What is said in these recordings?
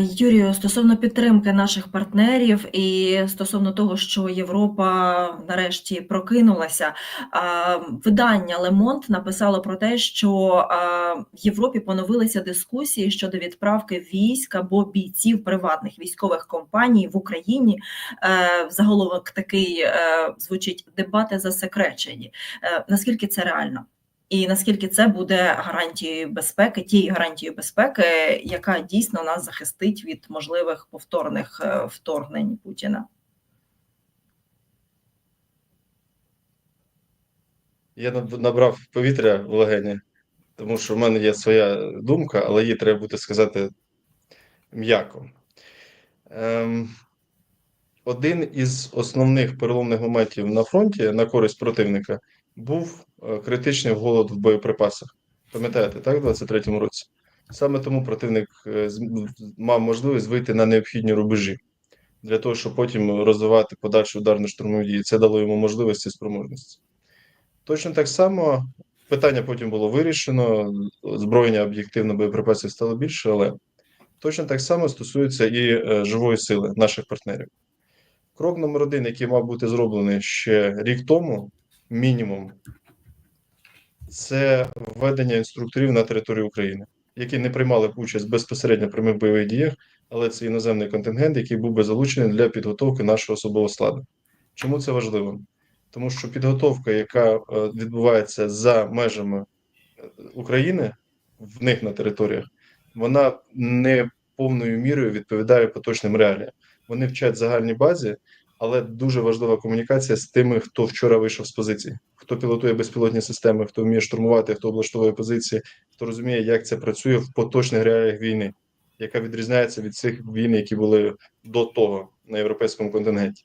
Юрію, стосовно підтримки наших партнерів і стосовно того, що Європа нарешті прокинулася, видання Monde написало про те, що в Європі поновилися дискусії щодо відправки військ або бійців приватних військових компаній в Україні. Е, Заголовок такий е, звучить дебати засекречені. Е, Наскільки це реально? І наскільки це буде гарантією безпеки, тією гарантією безпеки, яка дійсно нас захистить від можливих повторних е, вторгнень Путіна? Я набрав повітря в легені, тому що в мене є своя думка, але її треба буде сказати м'яко. Ем, один із основних переломних моментів на фронті на користь противника був е, критичний голод в боєприпасах. Пам'ятаєте, так, в 23-му році? Саме тому противник е, мав можливість вийти на необхідні рубежі для того, щоб потім розвивати подальші ударно-штурмові дії. Це дало йому можливості і спроможності. Точно так само питання потім було вирішено. Зброєння об'єктивно боєприпасів стало більше, але точно так само стосується і е, живої сили наших партнерів. Крок номер один, який мав бути зроблений ще рік тому, мінімум, це введення інструкторів на територію України, які не приймали б участь безпосередньо в прямих бойових діях, але це іноземний контингент, який був би залучений для підготовки нашого особового складу. Чому це важливо? Тому що підготовка, яка е, відбувається за межами е, України, в них на територіях, вона не повною мірою відповідає поточним реаліям. Вони вчать загальній базі, але дуже важлива комунікація з тими, хто вчора вийшов з позиції, хто пілотує безпілотні системи, хто вміє штурмувати, хто облаштовує позиції, хто розуміє, як це працює в поточних реаліях війни, яка відрізняється від цих війн, які були до того на європейському континенті.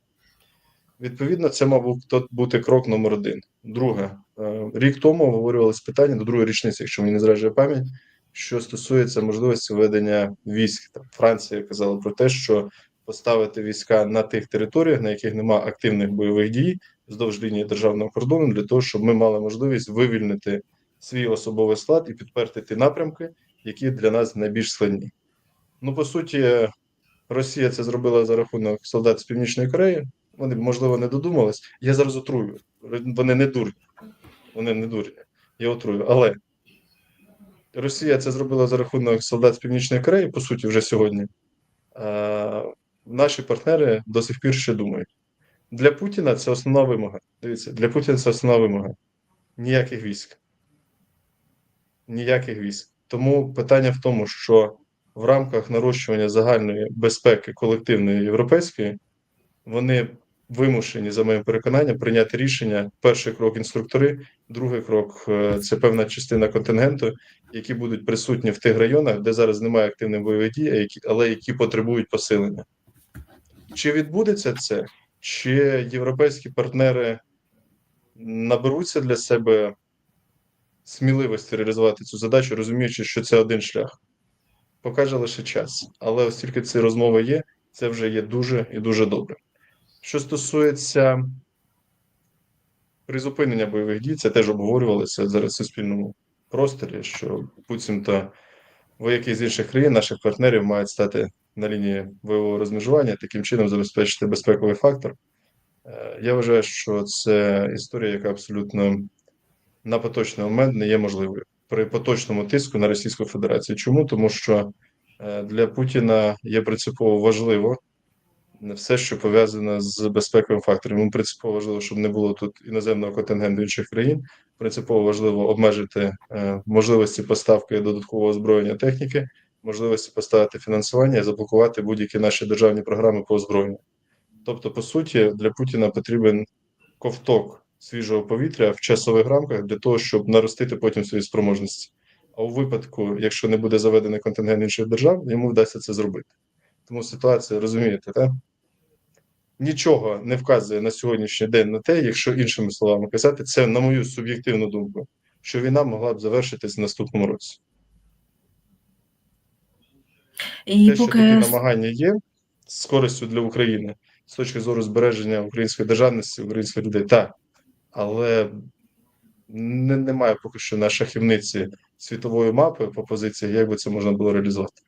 Відповідно, це мав бу- бути крок номер один. Друге, е, рік тому обговорювалися питання до другої річниці, якщо мені не зраджує пам'ять, що стосується можливості ведення військ. Там Франція казала про те, що поставити війська на тих територіях, на яких немає активних бойових дій, вздовж лінії державного кордону, для того, щоб ми мали можливість вивільнити свій особовий склад і підперти ті напрямки, які для нас найбільш складні. Ну, по суті, Росія це зробила за рахунок солдат з Північної Кореї. Вони, можливо, не додумались. Я зараз отрую. Вони не дурні. Вони не дурні. Я отрую. Але Росія це зробила за рахунок солдат з Північної Кореї, по суті, вже сьогодні. Наші партнери до сих пір ще думають. Для Путіна це основна вимога. Дивіться, для Путіна це основна вимога. Ніяких військ. Ніяких військ. Тому питання в тому, що в рамках нарощування загальної безпеки колективної європейської вони вимушені, за моїм переконанням, прийняти рішення. Перший крок інструктори, другий крок е, це певна частина контингенту, які будуть присутні в тих районах, де зараз немає активних бойових дій, але які потребують посилення. Чи відбудеться це? Чи європейські партнери наберуться для себе сміливості реалізувати цю задачу, розуміючи, що це один шлях? Покаже лише час. Але оскільки ці розмови є, це вже є дуже і дуже добре. Що стосується призупинення бойових дій, це теж обговорювалося зараз в суспільному просторі, що буцімто вояки з інших країн, наших партнерів, мають стати на лінії бойового розмежування, таким чином забезпечити безпековий фактор. Е, Я вважаю, що це історія, яка абсолютно на поточний момент не є можливою при поточному тиску на Російську Федерацію. Чому? Тому що е, для Путіна є принципово важливо все, що пов'язане з безпековим фактором. Йому принципово важливо, щоб не було тут іноземного контингенту інших країн. Принципово важливо обмежити е, можливості поставки додаткового озброєння техніки, можливості поставити фінансування і заблокувати будь-які наші державні програми по озброєнню. Тобто, по суті, для Путіна потрібен ковток свіжого повітря в часових рамках для того, щоб наростити потім свої спроможності. А у випадку, якщо не буде заведений контингент інших держав, йому вдасться це зробити. Тому ситуація, розумієте, так? Нічого не вказує на сьогоднішній день на те, якщо іншими словами казати, це на мою суб'єктивну думку, що війна могла б завершитись в наступному році. І Те, що такі намагання є з користю для України з точки зору збереження української державності, українських людей, так. Але не, немає поки що на шахівниці світової мапи по позиції, як би це можна було реалізувати.